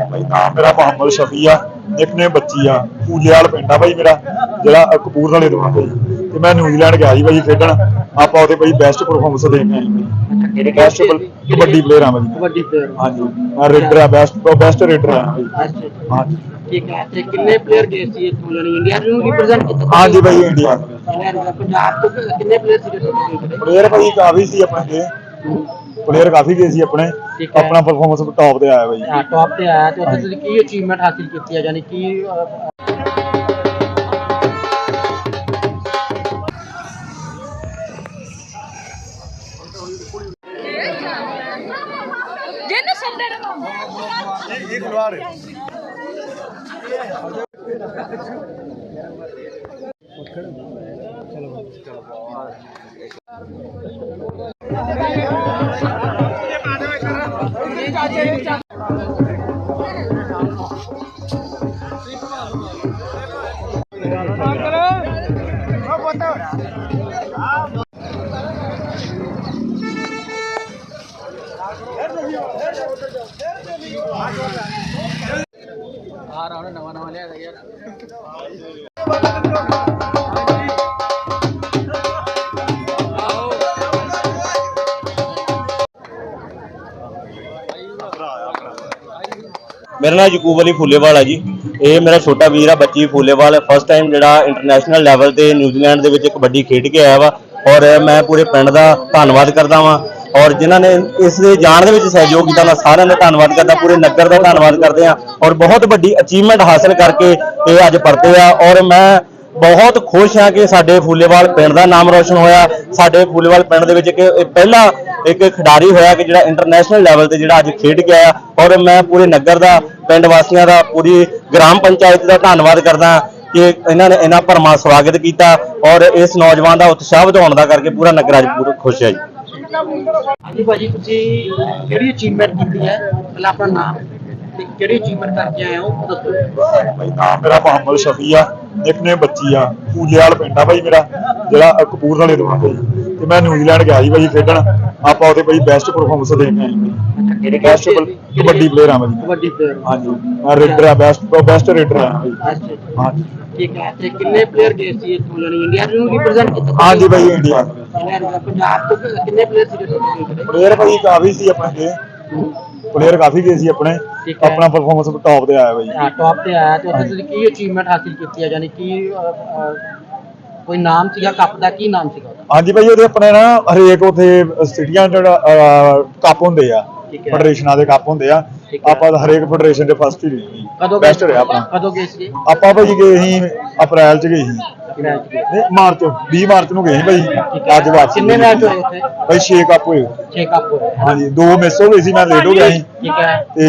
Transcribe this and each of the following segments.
ਭਾਈ ਨਾਮ ਮੇਰਾ ਮੁਹੰਮਦ ਸ਼ਫੀ ਆ ਨਿਕਨੇ ਬੱਚੀ ਆ ਫੂਲੇਵਾਲ ਪਿੰਡ ਆ ਭਾਈ ਮੇਰਾ ਜਿਹੜਾ ਕਪੂਰਥਲੇ ਤੋਂ ਆ ਭਾਈ ਤੇ ਮੈਂ ਨਿਊਜ਼ੀਲੈਂਡ ਗਿਆ ਸੀ ਭਾਈ ਖੇਡਣ ਆਪਾਂ ਉਹਦੇ ਭਾਈ ਬੈਸਟ ਪਰਫਾਰਮੈਂਸ ਦੇ ਕੇ ਆਏ ਕਿਹੜੇ ਬੈਸਟ ਕਬੱਡੀ ਪਲੇਅਰ ਆ ਭਾਈ ਕਬੱਡੀ ਪਲੇਅਰ ਹਾਂਜੀ ਮੈਂ ਰੇਡਰ ਆ ਬੈਸਟ ਬੈਸਟ ਰੇਡਰ ਆ ਅੱਛਾ ਹਾਂਜੀ। ਠੀਕ ਹੈ ਤੇ ਕਿੰਨੇ ਪਲੇਅਰ ਗਏ ਸੀ ਇੱਥੋਂ ਯਾਨੀ ਇੰਡੀਆ ਨੂੰ ਰਿਪਰੈਜ਼ੈਂਟ ਕੀਤਾ ਹਾਂਜੀ ਭਾਈ ਇੰਡੀਆ ਪੰਜਾਬ ਤੋਂ ਕਿੰਨੇ ਪਲੇਅਰ ਸੀ ਜਿਹੜੇ ਪਲੇਅਰ ਭਾਈ ਕਾਫੀ ਸੀ ਆਪਣੇ ਦੇ ਪਲੇਅਰ ਕਾਫੀ ਗਏ ਸੀ ਆਪਣੇ ਠੀਕ ਹੈ। ਆਪਣਾ ਪਰਫਾਰਮੈਂਸ ਟੌਪ ਤੇ ਆਇਆ ਭਾਈ ਟੌਪ ਤੇ ਆਇਆ ਤੇ ਉੱਥੇ ਤੁਸੀਂ ਕੀ ਅਚੀਵਮੈਂਟ ਹਾਸਿਲ ਕੀਤੀ ਹੈ? ਯਾਨੀ ਕੀ ਅਹ, ਜਿਹਨੇ ਸੰਦੇ ਨੂੰ ਇਹ ਖਿਲਵਾੜ ਹਾਰ ਮੇਰਾ ਨਾਮ ਯਕੂਬ ਅਲੀ ਫੁੱਲੇਵਾਲ ਹੈ ਜੀ। ਇਹ ਮੇਰਾ ਛੋਟਾ ਵੀਰ ਆ, ਬੱਚੀ ਫੁੱਲੇਵਾਲ। ਫਸਟ ਟਾਈਮ ਜਿਹੜਾ ਇੰਟਰਨੈਸ਼ਨਲ ਲੈਵਲ ਤੇ ਨਿਊਜ਼ੀਲੈਂਡ ਦੇ ਵਿੱਚ ਕਬੱਡੀ ਖੇਡ ਕੇ ਆਇਆ ਵਾ। ਔਰ ਮੈਂ ਪੂਰੇ ਪਿੰਡ ਦਾ ਧੰਨਵਾਦ ਕਰਦਾ ਵਾਂ। ਔਰ ਜਿਨ੍ਹਾਂ ਨੇ ਇਸ ਦੇ ਜਾਣ ਦੇ ਵਿੱਚ ਸਹਿਯੋਗ ਕੀਤਾ, ਮੈਂ ਸਾਰਿਆਂ ਦਾ ਧੰਨਵਾਦ ਕਰਦਾ, ਪੂਰੇ ਨਗਰ ਦਾ ਧੰਨਵਾਦ ਕਰਦੇ ਆ ਔਰ ਬਹੁਤ ਵੱਡੀ ਅਚੀਵਮੈਂਟ ਹਾਸਲ ਕਰਕੇ ਇਹ ਅੱਜ ਪਰਤੇ ਆ। ਔਰ ਮੈਂ ਬਹੁਤ ਖੁਸ਼ ਹਾਂ ਕਿ ਸਾਡੇ ਫੂਲੇਵਾਲ ਪਿੰਡ ਦਾ ਨਾਮ ਰੋਸ਼ਨ ਹੋਇਆ। ਸਾਡੇ ਫੂਲੇਵਾਲ ਪਿੰਡ ਦੇ ਵਿੱਚ ਇੱਕ ਇਹ ਪਹਿਲਾ ਇੱਕ ਖਿਡਾਰੀ ਹੋਇਆ ਕਿ ਜਿਹੜਾ ਇੰਟਰਨੈਸ਼ਨਲ ਲੈਵਲ ਤੇ ਜਿਹੜਾ ਅੱਜ ਖੇਡ ਕੇ ਆਇਆ। ਔਰ ਮੈਂ ਪੂਰੇ ਨਗਰ ਦਾ ਪਿੰਡ ਵਾਸੀਆਂ ਦਾ ਪੂਰੀ ਗ੍ਰਾਮ ਪੰਚਾਇਤ ਦਾ ਧੰਨਵਾਦ ਕਰਦਾ ਕਿ ਇਹਨਾਂ ਨੇ ਇਹਨਾਂ ਭਰਮਾ ਸਵਾਗਤ ਕੀਤਾ ਔਰ ਇਸ ਨੌਜਵਾਨ ਦਾ ਉਤਸ਼ਾਹ ਵਧਾਉਣ ਦਾ ਕਰਕੇ ਪੂਰਾ ਨਗਰ ਅੱਜ ਪੂਰਾ ਖੁਸ਼ ਹੈ ਜੀ। ਹਾਂਜੀ ਭਾਜੀ ਤੁਸੀਂ ਕਿਹੜੀ ਅਚੀਵਮੈਂਟ ਕੀਤੀ ਹੈ? ਪਹਿਲਾਂ ਆਪਣਾ ਨਾਮ ਤੇ ਕਿਹੜੀ ਅਚੀਵਮੈਂਟ ਕਰਕੇ ਆਏ ਹੋ? ਉਹ ਦੱਸੋ। ਭਾਈ ਨਾਮ ਮੇਰਾ ਮੁਹੰਮਦ ਸ਼ਫੀ ਆ। ਨਿਕਨੇ ਬੱਚੀ ਆ ਫੂਲੇਵਾਲ ਪਿੰਡ ਆ ਭਾਈ ਮੇਰਾ ਜਿਹੜਾ ਕਪੂਰਥਲੇ ਤੋਂ ਆ ਭਾਈ ਤੇ ਮੈਂ ਨਿਊਜ਼ੀਲੈਂਡ ਗਿਆ ਸੀ ਭਾਈ ਖੇਡਣ ਆਪਾਂ ਉਹਦੇ ਭਾਈ ਬੈਸਟ ਪਰਫਾਰਮੈਂਸ ਦੇ ਕੇ ਆਏ ਬੈਸਟ ਕਬੱਡੀ ਪਲੇਅਰ ਆ ਭਾਈ ਕਬੱਡੀ ਪਲੇਅਰ ਹਾਂਜੀ ਮੈਂ ਰੇਡਰ ਆ ਬੈਸਟ ਬੈਸਟ ਰੇਡਰ ਆ ਅੱਛਾ ਹਾਂਜੀ। ਠੀਕ ਹੈ ਤੇ ਕਿੰਨੇ ਪਲੇਅਰ ਗਏ ਸੀ ਇੱਥੋਂ ਯਾਨੀ ਇੰਡੀਆ ਨੂੰ ਰਿਪਰੈਜ਼ੈਂਟ ਕੀਤਾ ਹਾਂਜੀ ਭਾਈ ਇੰਡੀਆ ਇੰਡੀਆ ਪੰਜਾਬ ਤੋਂ ਕਿੰਨੇ ਪਲੇਅਰ ਸੀ ਪਲੇਅਰ ਕਾਫੀ ਸੀ ਆਪਣੇ ਦੇ ਪਲੇਅਰ ਕਾਫੀ ਗਏ ਸੀ ਆਪਣੇ। ਠੀਕ ਹੈ। ਆਪਣਾ ਪਰਫਾਰਮੈਂਸ ਟੌਪ ਤੇ ਆਇਆ ਭਾਈ ਟੌਪ ਤੇ ਆਇਆ ਤੇ ਉੱਥੇ ਤੁਸੀਂ ਕੀ ਅਚੀਵਮੈਂਟ ਹਾਸਿਲ ਕੀਤੀ ਹੈ ਯਾਨੀ ਕੀ ਅਹ, ਅਹ, ਕੋਈ ਨਾਮ ਸੀਗਾ ਕੱਪ ਦਾ ਕੀ ਨਾਮ ਸੀਗਾ ਉਹਦਾ? ਹਾਂਜੀ ਭਾਈ ਉਹਦੇ ਆਪਣੇ ਨਾ ਹਰੇਕ ਉਥੇ ਸਿਟੀਆਂ ਜਿਹੜਾ ਕੱਪ ਹੁੰਦੇ ਆ ਠੀਕ ਹੈ। ਫੈਡਰੇਸ਼ਨਾਂ ਦੇ ਕੱਪ ਹੁੰਦੇ ਆ ਠੀਕ ਹੈ। ਆਪਾਂ ਤਾਂ ਹਰੇਕ ਫੈਡਰੇਸ਼ਨ ਦੇ ਫਸਟ ਹੀ ਰਹੀ ਕਦੋਂ ਬੈਸਟ ਰਿਹਾ ਆਪਣਾ। ਕਦੋਂ ਗਏ ਸੀ? ਆਪਾਂ ਭਾਈ ਗਏ ਸੀ ਅਪ੍ਰੈਲ ਚ ਗਏ ਸੀ। ਨਹੀਂ ਮਾਰਚ 20 ਮਾਰਚ ਨੂੰ ਗਏ ਸੀ ਭਾਈ ਅੱਜ ਵਾਪਸ ਕਿੰਨੇ ਮੈਚ ਹੋਏ ਉੱਥੇ ਭਾਈ 6 ਕੱਪ ਹੋਏ। 6 ਕੱਪ ਹੋਏ। ਹਾਂਜੀ ਦੋ ਮਿਸ ਹੋ ਗਏ ਸੀ ਮੈਂ ਲੇਟ ਹੋ ਗਿਆ ਸੀ। ਠੀਕ ਹੈ। ਤੇ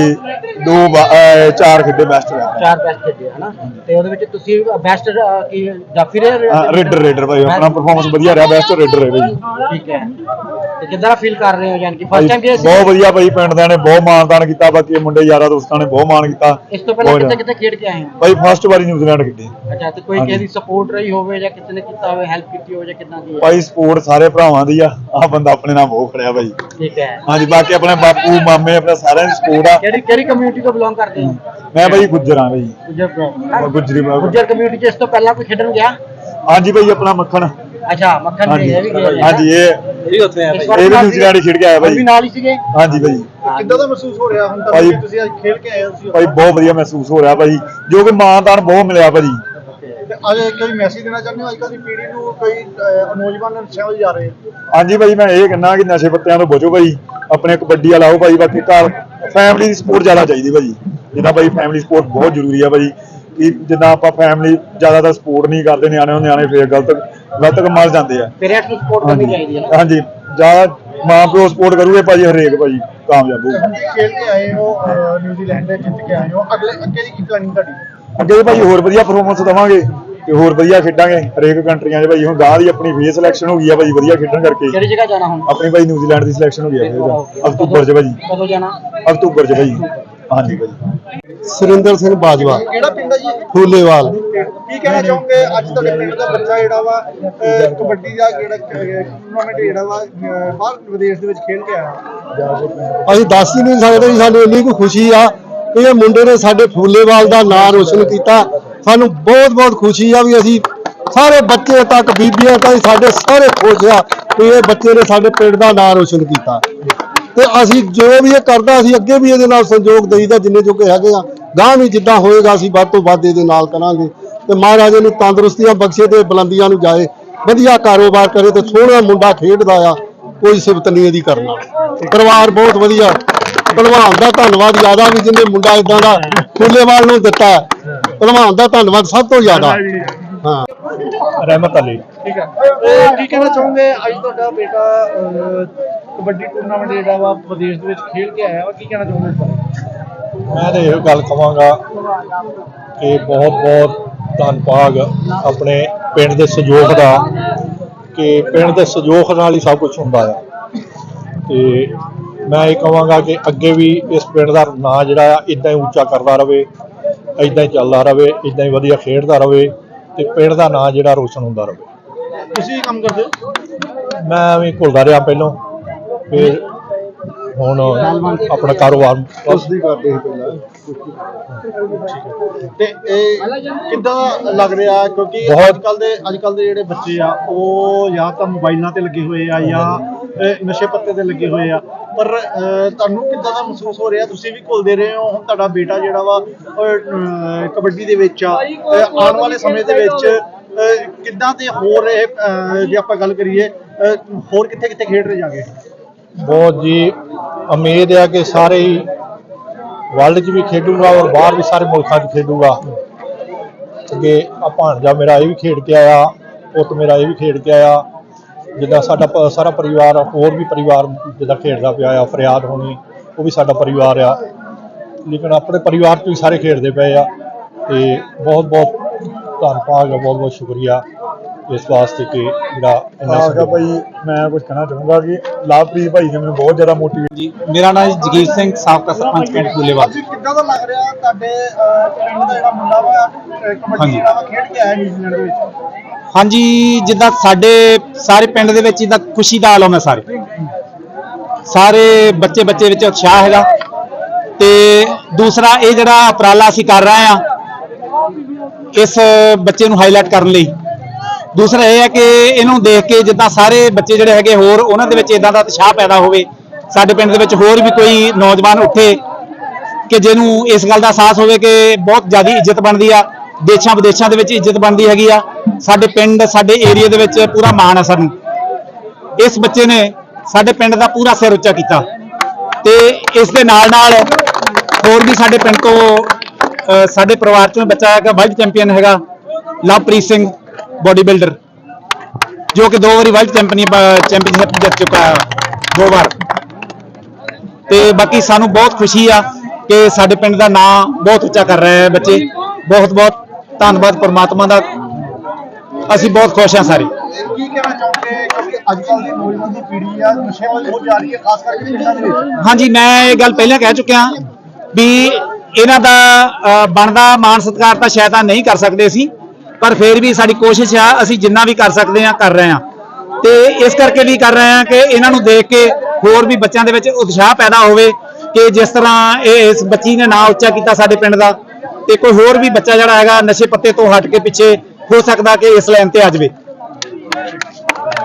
ਦੋ ਬਾ- ਅਹ ਚਾਰ ਖੇਡੇ ਬੈਸਟ ਰਿਹਾ। ਚਾਰ ਬੈਸਟ ਖੇਡੇ ਹਨਾ? ਤੇ ਉਹਦੇ ਵਿੱਚ ਤੁਸੀਂ ਬੈਸਟ ਕੀ ਜਾਫੀ ਰੇਡਰ ਰੇਡਰ ਭਾਈ ਆਪਣਾ ਪਰਫਾਰਮੈਂਸ ਵਧੀਆ ਰਿਹਾ ਬੈਸਟ ਰੇਡਰ ਹੈ ਭਾਈ ਠੀਕ ਹੈ। ਤੇ ਕਿੱਦਾਂ ਫੀਲ ਕਰ ਰਹੇ ਹੋ ਯਾਨੀ ਕਿ ਫਸਟ ਟਾਈਮ ਸੀ ਬਹੁਤ ਵਧੀਆ ਭਾਈ ਪਿੰਡ ਦਿਆਂ ਨੇ ਬਹੁਤ ਮਾਣਦਾਨ ਕੀਤਾ ਬਾਕੀ ਮੁੰਡੇ ਯਾਰਾਂ ਦੋਸਤਾਂ ਨੇ ਬਹੁਤ ਮਾਣ ਕੀਤਾ। ਇਸ ਤੋਂ ਪਹਿਲਾਂ ਬਹੁਤ ਕਿੱਥੇ ਕਿੱਥੇ ਖੇਡ ਕੇ ਆਏ ਹੋ? ਭਾਈ ਫਸਟ ਵਾਰੀ ਨਿਊਜ਼ੀਲੈਂਡ ਖੇਡੇ। ਅੱਛਾ ਤੇ ਕੋਈ। ਕਿਸੇ ਦੀ ਸਪੋਰਟ ਰਹੀ ਹੋਵੇ ਜਾਂ ਕਿਸੇ ਨੇ ਕੀਤਾ ਹੋਵੇ ਹੈਲਪ ਕੀਤੀ ਹੋਵੇ ਜਾਂ ਕਿੱਦਾਂ ਦੀ ਹੈ? ਭਾਈ ਸਪੋਰਟ ਸਾਰੇ ਭਰਾਵਾਂ ਦੀ ਆ। ਆ ਬੰਦਾ ਆਪਣੇ ਨਾਲ ਬਹੁਤ ਖੜਿਆ ਭਾਈ। ਠੀਕ ਹੈ। ਹਾਂਜੀ ਬਾਕੀ ਆਪਣੇ ਬਾਪੂ ਮਾਮੇ ਆਪਣੇ ਸਾਰਿਆਂ ਦੀ ਸਪੋਰਟ ਆ। ਕਿਹੜੀ ਕਿਹੜੀ ਕਮਿਊਨਿਟੀ ਤੋਂ ਬਿਲੋਂਗ ਕਰਦੇ ਹੋ? ਮੈਂ ਭਾਈ ਗੁੱਜਰ ਭਾਈ। ਗੁੱਜਰ ਗੁੱਜਰੀ ਬਾਬਾ ਗੁੱਜਰ ਕਮਿਊਨਿਟੀ ਚ ਇਸ ਤੋਂ ਪਹਿਲਾਂ ਕੋਈ ਖੇਡਣ ਗਿਆ? ਹਾਂਜੀ ਭਾਈ ਆਪਣਾ ਮੱਖਣ। ਅੱਛਾ ਮੱਖਣ ਹਾਂਜੀ। ਇਹ ਵੀ ਗਏ ਨੇ। ਹਾਂਜੀ ਇਹ ਇਹ ਵੀ ਉੱਥੇ ਆ ਇਹ ਵੀ ਨਿਊਜ਼ੀਲੈਂਡ ਹੀ ਖੇਡ ਕੇ ਆਇਆ ਉਹ ਵੀ ਭਾਈ ਨਾਲ ਹੀ ਸੀਗੇ? ਹਾਂਜੀ ਭਾਈ। ਕਿੱਦਾਂ ਦਾ ਮਹਿਸੂਸ ਹੋ ਰਿਹਾ ਹੁਣ ਭਾਈ- ਤੱਕ ਤੁਸੀਂ ਅੱਜ ਖੇਡ ਕੇ ਆਏ ਹੋ ਤੁਸੀਂ? ਭਾਈ ਬਹੁਤ ਵਧੀਆ ਮਹਿਸੂਸ ਹੋ ਰਿਹਾ ਭਾਈ। ਜੋ ਕਿ ਮਾਣਦਾਨ ਬਹੁਤ ਮਿਲਿਆ ਭਾਜੀ ਤੇ ਅੱਜ ਕੋਈ ਮੈਸੇਜ ਦੇਣਾ ਚਾਹੁੰਦੇ ਹੋ? ਅੱਜ ਕੱਲ੍ਹ ਦੀ ਪੀੜ੍ਹੀ ਨੂੰ ਕੋਈ ਅਹ, ਨੌਜਵਾਨ ਨਸ਼ਿਆਂ ਵੱਲ ਜਾ ਰਹੇ ਆ। ਹਾਂਜੀ ਭਾਈ ਮੈਂ ਇਹ ਕਹਿੰਦਾ ਕਿ ਨਸ਼ੇ ਪੱਤਿਆਂ ਤੋਂ ਬਚੋ ਭਾਈ। ਆਪਣੇ ਕਬੱਡੀ ਵਾਲਾ ਭਾਈ ਬਾਕੀ ਘਰ ਫੈਮਿਲੀ ਦੀ ਸਪੋਰਟ ਜ਼ਿਆਦਾ ਚਾਹੀਦੀ ਭਾਜੀ ਜਿੱਦਾਂ ਭਾਈ ਫੈਮਿਲੀ ਸਪੋਰਟ ਬਹੁਤ ਜ਼ਰੂਰੀ ਆ ਭਾਜੀ ਕਿ ਜਿੱਦਾਂ ਆਪਾਂ ਫੈਮਿਲੀ ਜ਼ਿਆਦਾਤਰ ਸਪੋਰਟ ਨਹੀਂ ਕਰਦੇ ਨਿਆਣੇ ਨੂੰ ਨਿਆਣੇ ਫੇਰ ਗਲਤ ਗਲਤ ਕੰਮਾਂ 'ਚ ਜਾਂਦੇ ਆ। ਪੇਰੈਂਟਸ ਨੂੰ ਸਪੋਰਟ ਕਰਨੀ ਚਾਹੀਦੀ ਹੈ ਨਾ? ਹਾਂਜੀ। ਜ਼ਿਆਦਾ ਮਾਂ ਪਿਓ ਸਪੋਰਟ ਕਰੂਗੇ ਭਾਜੀ ਹਰੇਕ ਭਾਜੀ ਕਾਮਯਾਬ ਹੋਊਗਾ। ਤੁਸੀਂ ਖੇਡ ਕੇ ਆਏ ਹੋ ਅਹ, ਨਿਊਜ਼ੀਲੈਂਡ ਦੇ ਜਿੱਤ ਕੇ ਆਏ ਹੋ? ਅਗਲੇ ਅੱਗੇ ਦੀ ਕੀ ਪਲਾਨਿੰਗ ਤੁਹਾਡੀ? ਅੱਗੇ ਵੀ ਭਾਜੀ ਹੋਰ ਵਧੀਆ ਪਰਫਾਰਮੈਂਸ ਦਵਾਂਗੇ ਤੇ ਹੋਰ ਵਧੀਆ ਖੇਡਾਂਗੇ। ਹਰੇਕ ਕੰਟਰੀਆਂ 'ਚ ਭਾਜੀ ਹੁਣ ਗਾਂ ਦੀ ਆਪਣੀ ਫੇਸ ਸਿਲੈਕਸ਼ਨ ਹੋ ਗਈ ਆ ਭਾਜੀ ਵਧੀਆ ਖੇਡਣ ਕਰਕੇ। ਕਿਹੜੀ ਜਗ੍ਹਾ ਜਾਣਾ ਹੁਣ? ਆਪਣੀ ਭਾਈ ਨਿਊਜ਼ੀਲੈਂਡ ਦੀ ਸਿਲੈਕਸ਼ਨ ਹੋ ਗਈ ਆ। ਫਿਰ ਅਕਤੂਬਰ 'ਚ ਭਾਜੀ। ਕਦੋਂ ਜਾਣਾ? ਅਕਤੂਬਰ 'ਚ ਭਾਜੀ। ਹਾਂਜੀ। ਭਾਜੀ ਸੁਰਿੰਦਰ ਸਿੰਘ ਬਾਜਵਾ। ਕਿਹੜਾ ਪਿੰਡ ਹੈ ਜੀ? ਫੂਲੇਵਾਲ। ਕੀ ਕਹਿਣਾ ਚਾਹੋਗੇ? ਅੱਜ ਤੁਹਾਡੇ ਪਿੰਡ ਦਾ ਬੱਚਾ ਜਿਹੜਾ ਵਾ ਕਬੱਡੀ ਦਾ ਜਿਹੜਾ ਟੂਰਨਾਮੈਂਟ ਜਿਹੜਾ ਵਾ ਬਾਹਰ ਵਿਦੇਸ਼ ਦੇ ਵਿੱਚ ਖੇਡ ਕੇ ਆਇਆ ਅਸੀਂ ਦੱਸ ਹੀ ਨਹੀਂ ਸਕਦੇ ਵੀ ਸਾਨੂੰ ਇੰਨੀ ਕੁ ਖੁਸ਼ੀ ਆ ਇਹ ਮੁੰਡੇ ਨੇ ਸਾਡੇ ਫੂਲੇਵਾਲ ਦਾ ਨਾਂ ਰੋਸ਼ਨ ਕੀਤਾ। ਸਾਨੂੰ ਬਹੁਤ ਬਹੁਤ ਖੁਸ਼ੀ ਆ ਵੀ ਅਸੀਂ ਸਾਰੇ ਬੱਚੇ ਤੱਕ ਬੀਬੀਆਂ ਤੱਕ ਸਾਡੇ ਸਾਰੇ ਖੁਸ਼ ਆ ਵੀ ਇਹ ਬੱਚੇ ਨੇ ਸਾਡੇ ਪਿੰਡ ਦਾ ਨਾਂ ਰੋਸ਼ਨ ਕੀਤਾ। ਤੇ ਅਸੀਂ ਜੋ ਵੀ ਇਹ ਕਰਦਾ, ਅਸੀਂ ਅੱਗੇ ਵੀ ਇਹਦੇ ਨਾਲ ਸੰਯੋਗ ਦੇਈਦਾ, ਜਿੰਨੇ ਜੋਗੇ ਹੈਗੇ ਆ। ਗਾਂ ਵੀ ਜਿੱਦਾਂ ਹੋਏਗਾ, ਅਸੀਂ ਵੱਧ ਤੋਂ ਵੱਧ ਇਹਦੇ ਨਾਲ ਕਰਾਂਗੇ। ਤੇ ਮਹਾਰਾਜੇ ਨੂੰ ਤੰਦਰੁਸਤੀਆਂ ਬਖਸ਼ੇ ਤੇ ਬੁਲੰਦੀਆਂ ਨੂੰ ਜਾਏ। ਵਧੀਆ ਕਾਰੋਬਾਰ ਕਰੇ ਤੇ ਸੋਹਣਾ ਮੁੰਡਾ ਖੇਡਦਾ ਆ, ਕੋਈ ਸਿਫਤ ਨਹੀਂ ਇਹਦੀ ਕਰਨਾ ਪਰਿਵਾਰ ਬਹੁਤ ਵਧੀਆ। ਭਲਵਾਨ ਦਾ ਧੰਨਵਾਦ ਜ਼ਿਆਦਾ ਵੀ ਜਿਹਨੇ ਮੁੰਡਾ ਇਦਾਂ ਦਾ ਫੁੱਲੇਵਾਲ ਨੂੰ ਦਿੱਤਾ। ਹੈ। ਭਲਵਾਨ ਦਾ ਧੰਨਵਾਦ ਸਭ ਤੋਂ ਜ਼ਿਆਦਾ। ਹਾਂ। ਰਹਿਮਤ ਅਲੀ। ਠੀਕ ਹੈ। ਤੇ ਕੀ ਕਹਿਣਾ ਚਾਹੋਗੇ? ਅੱਜ ਤੁਹਾਡਾ ਬੇਟਾ ਅਹ, ਕਬੱਡੀ ਟੂਰਨਾਮੈਂਟ ਜਿਹੜਾ ਵਾ ਵਿਦੇਸ਼ ਦੇ ਵਿੱਚ ਖੇਡ ਕੇ ਆਇਆ ਵਾ। ਕੀ ਕਹਿਣਾ ਚਾਹੋਗੇ ਇਸ ਬਾਰੇ? ਮੈਂ ਤਾਂ ਇਹ ਗੱਲ ਕਹਾਂਗਾ ਕਿ ਬਹੁਤ ਬਹੁਤ ਧੰਨਵਾਦ ਆਪਣੇ ਪਿੰਡ ਦੇ ਸਹਿਯੋਗ ਦਾ ਕਿ ਪਿੰਡ ਦੇ ਸਹਿਯੋਗ ਨਾਲ ਹੀ ਸਭ ਕੁਝ ਹੁੰਦਾ ਆ। ਤੇ ਮੈਂ ਇਹ ਕਹਾਂਗਾ ਕਿ ਅੱਗੇ ਵੀ ਇਸ ਪਿੰਡ ਦਾ ਨਾਂ ਜਿਹੜਾ ਆ ਇਦਾਂ ਹੀ ਉੱਚਾ ਕਰਦਾ ਰਵੇ ਇਦਾਂ ਹੀ ਚੱਲਦਾ ਰਵੇ ਇਦਾਂ ਹੀ ਵਧੀਆ ਖੇਡਦਾ ਰਵੇ ਤੇ ਪਿੰਡ ਦਾ ਨਾਂ ਜਿਹੜਾ ਰੋਸ਼ਨ ਹੁੰਦਾ ਰਵੇ। ਤੁਸੀਂ ਕੀ ਕੰਮ ਕਰਦੇ ਹੋ? ਮੈਂ ਵੀ ਘੁਲਦਾ ਰਿਹਾ ਪਹਿਲਾਂ ਫਿਰ ਹੁਣ ਆਪਣਾ ਕਾਰੋਬਾਰ ਉਸ ਦੀ ਕਰਦੇ ਸੀ ਪਹਿਲਾਂ। ਤੇ ਇਹ ਕਿੱਦਾਂ ਲੱਗ ਰਿਹਾ? ਕਿਉਂਕਿ ਬਹੁਤ- ਅੱਜ ਕੱਲ ਦੇ ਅੱਜ ਕੱਲ ਦੇ ਜਿਹੜੇ ਬੱਚੇ ਆ ਉਹ ਜਾਂ ਤਾਂ ਮੋਬਾਈਲਾਂ ਤੇ ਲੱਗੇ ਹੋਏ ਆ ਜਾਂ ਅਹ, ਨਸ਼ੇ ਪੱਤੇ ਤੇ ਲੱਗੇ ਹੋਏ ਆ। ਪਰ ਤੁਹਾਨੂੰ ਕਿੱਦਾਂ ਦਾ ਮਹਿਸੂਸ ਹੋ ਰਿਹਾ? ਤੁਸੀਂ ਵੀ ਘੁਲਦੇ ਰਹੇ ਹੋ ਹੁਣ ਤੁਹਾਡਾ ਬੇਟਾ ਜਿਹੜਾ ਵਾ ਉਹ, ਕਬੱਡੀ ਦੇ ਵਿੱਚ ਆ। ਆਉਣ ਵਾਲੇ ਸਮੇਂ ਦੇ ਵਿੱਚ ਕਿੱਦਾਂ ਦੇ ਹੋਰ ਇਹ ਜੇ ਆਪਾਂ ਗੱਲ ਕਰੀਏ ਹੋਰ ਕਿੱਥੇ ਕਿੱਥੇ ਖੇਡ ਰਹੇ ਜਾਗੇ? ਬਹੁਤ ਜੀ ਉਮੀਦ ਹੈ ਕਿ ਸਾਰੇ ਹੀ ਵਰਲਡ 'ਚ ਵੀ ਖੇਡੂਗਾ ਔਰ ਬਾਹਰ ਵੀ ਸਾਰੇ ਮੁਲਕਾਂ 'ਚ ਖੇਡੂਗਾ। ਅੱਗੇ ਆ ਭਾਣਜਾ ਮੇਰਾ ਇਹ ਵੀ ਖੇਡ ਕੇ ਆਇਆ ਪੁੱਤ ਮੇਰਾ ਇਹ ਵੀ ਖੇਡ ਕੇ ਆਇਆ। ਜਿੱਦਾਂ ਸਾਡਾ ਪ- ਸਾਰਾ ਪਰਿਵਾਰ ਹੋਰ ਵੀ ਪਰਿਵਾਰ ਜਿੱਦਾਂ ਖੇਡਦਾ ਪਿਆ ਆ ਫਰਿਆਦ ਹੋਣੀ ਉਹ ਵੀ ਸਾਡਾ ਪਰਿਵਾਰ ਆ। ਲੇਕਿਨ ਆਪਣੇ ਪਰਿਵਾਰ 'ਚ ਵੀ ਸਾਰੇ ਖੇਡਦੇ ਪਏ ਆ ਤੇ ਬਹੁਤ ਬਹੁਤ ਧੰਨਵਾਦ ਬਹੁਤ ਬਹੁਤ ਸ਼ੁਕਰੀਆ ਇਸ ਵਾਸਤੇ ਕਿ ਜਿਹੜਾ ਇੰਨਾ ਸਹਿਯੋਗ- ਭਾਈ ਮੈਂ ਕੁਝ ਕਹਿਣਾ ਚਾਹੂੰਗਾ ਕਿ ਲਾਭਪ੍ਰੀਤ ਭਾਈ ਨੇ ਮੈਨੂੰ ਬਹੁਤ ਜ਼ਿਆਦਾ ਮੋਟੀਵੇਟ ਜੀ ਮੇਰਾ ਨਾਮ ਜਗੀਰ ਸਿੰਘ ਸਾਬਕਾ ਸਰਪੰਚ ਪਿੰਡ ਫੂਲੇਵਾਲ ਅੱਜ ਕਿੱਦਾਂ ਦਾ ਲੱਗ ਰਿਹਾ ਤੁਹਾਡੇ ਅਹ, ਪਿੰਡ ਦਾ ਜਿਹੜਾ ਮੁੰਡਾ ਵਾ ਅਹ, ਕਬੱਡੀ ਹਾਂਜੀ। ਜਿਹੜਾ ਵਾ ਖੇਡ ਕੇ ਆਇਆ ਨਿਊਜ਼ੀਲੈਂਡ ਦੇ ਵਿੱਚ? ਹਾਂਜੀ, ਜਿੱਦਾਂ ਸਾਡੇ ਸਾਰੇ ਪਿੰਡ ਦੇ ਵਿੱਚ ਜਿੱਦਾਂ ਖੁਸ਼ੀ ਦਾ ਆਲਮ ਹੈ ਸਾਰੇ। ਸਾਰੇ ਬੱਚੇ ਬੱਚੇ ਵਿੱਚ ਉਤਸ਼ਾਹ ਹੈਗਾ। ਤੇ ਦੂਸਰਾ ਇਹ ਜਿਹੜਾ ਉਪਰਾਲਾ ਅਸੀਂ ਕਰ ਰਹੇ ਆ ਇਸ ਬੱਚੇ ਨੂੰ ਹਾਈਲਾਈਟ ਕਰਨ ਲਈ। ਦੂਸਰਾ ਇਹ ਹੈ ਕਿ ਇਹਨੂੰ ਦੇਖ ਕੇ ਜਿੱਦਾਂ ਸਾਰੇ ਬੱਚੇ ਜਿਹੜੇ ਹੈਗੇ ਹੋਰ, ਉਹਨਾਂ ਦੇ ਵਿੱਚ ਇਦਾਂ ਦਾ ਉਤਸ਼ਾਹ ਪੈਦਾ ਹੋਵੇ। ਸਾਡੇ ਪਿੰਡ ਦੇ ਵਿੱਚ ਹੋਰ ਵੀ ਕੋਈ ਨੌਜਵਾਨ ਉੱਠੇ ਕਿ ਜਿਹਨੂੰ ਇਸ ਗੱਲ ਦਾ ਅਹਿਸਾਸ ਹੋਵੇ ਕਿ ਬਹੁਤ ਜ਼ਿਆਦਾ ਇੱਜ਼ਤ ਬਣਦੀ ਆ। ਦੇਸ਼ਾਂ ਵਿਦੇਸ਼ਾਂ ਦੇ ਵਿੱਚ ਇੱਜ਼ਤ ਬਣਦੀ ਹੈਗੀ ਆ। ਸਾਡੇ ਪਿੰਡ, ਸਾਡੇ ਏਰੀਆ ਦੇ ਵਿੱਚ ਪੂਰਾ ਮਾਣ ਹੈ ਸਾਨੂੰ ਇਸ ਬੱਚੇ ਨੇ ਸਾਡੇ ਪਿੰਡ ਦਾ ਪੂਰਾ ਸਿਰ ਉੱਚਾ ਕੀਤਾ। ਤੇ ਇਸ ਦੇ ਨਾਲ ਨਾਲ ਹੋਰ ਵੀ ਸਾਡੇ ਪਿੰਡ ਤੋਂ ਸਾਡੇ ਪਰਿਵਾਰ ਚੋਂ ਬੱਚਾ ਹੈਗਾ ਵਰਲਡ ਚੈਂਪੀਅਨ ਹੈਗਾ, ਲਵਪ੍ਰੀਤ ਸਿੰਘ ਬੋਡੀ ਬਿਲਡਰ ਜੋ ਕਿ ਦੋ ਵਾਰੀ ਵਰਲਡ ਚੈਂਪੀਅਨ ਚੈਂਪੀਅਨਸ਼ਿਪ ਜਿੱਤ ਚੁੱਕਾ ਹੈ, ਦੋ ਵਾਰ। ਤੇ ਬਾਕੀ ਸਾਨੂੰ ਬਹੁਤ ਖੁਸ਼ੀ ਆ ਕਿ ਸਾਡੇ ਪਿੰਡ ਦਾ ਨਾਂ ਬਹੁਤ ਉੱਚਾ ਕਰ ਰਿਹਾ ਆ ਬੱਚੇ। ਬਹੁਤ ਬਹੁਤ ਧੰਨਵਾਦ ਪਰਮਾਤਮਾ ਦਾ। ਅਸੀਂ ਬਹੁਤ ਖੁਸ਼ ਹਾਂ ਸਾਰੇ। ਕੀ ਕਹਿਣਾ ਚਾਹੋਗੇ? ਕਿਉਂਕਿ ਅੱਜ ਕੱਲ੍ਹ ਦੀ ਨੌਜਵਾਨ ਦੀ ਪੀੜ੍ਹੀ ਆ ਨਸ਼ੇ ਵੱਲ ਬਹੁਤ ਜਾ ਰਹੀ ਹੈ ਖਾਸ ਕਰਕੇ ਪਿੰਡਾਂ ਦੇ ਵਿੱਚ। ਹਾਂਜੀ ਮੈਂ ਇਹ ਗੱਲ ਪਹਿਲਾਂ ਕਹਿ ਚੁੱਕਿਆ ਵੀ ਇਹਨਾਂ ਦਾ ਬਣਦਾ ਮਾਣ ਸਤਿਕਾਰ ਤਾਂ ਸ਼ਾਇਦ ਆ ਨਹੀਂ ਕਰ ਸਕਦੇ ਅਸੀਂ ਪਰ ਫਿਰ ਵੀ ਸਾਡੀ ਕੋਸ਼ਿਸ਼ ਆ ਅਸੀਂ ਜਿੰਨਾ ਵੀ ਕਰ ਸਕਦੇ ਆ ਕਰ ਰਹੇ ਆ ਤੇ ਇਸ ਕਰਕੇ ਵੀ ਕਰ ਰਹੇ ਆ ਕਿ ਇਹਨਾਂ ਨੂੰ ਦੇਖ ਕੇ ਹੋਰ ਵੀ ਬੱਚਿਆਂ ਦੇ ਵਿੱਚ ਉਤਸ਼ਾਹ ਪੈਦਾ ਹੋਵੇ ਕਿ ਜਿਸ ਤਰ੍ਹਾਂ ਇਹ ਇਸ ਬੱਚੀ ਨੇ ਨਾਂ ਉੱਚਾ ਕੀਤਾ ਸਾਡੇ ਪਿੰਡ ਦਾ ਤੇ ਕੋਈ ਹੋਰ ਵੀ ਬੱਚਾ ਜਿਹੜਾ ਹੈਗਾ ਨਸ਼ੇ ਪੱਤੇ ਤੋਂ ਹਟ ਕੇ ਪਿੱਛੇ ਹੋ ਸਕਦਾ ਕਿ ਇਸ ਲਾਈਨ ਤੇ ਆ ਜਾਵੇ।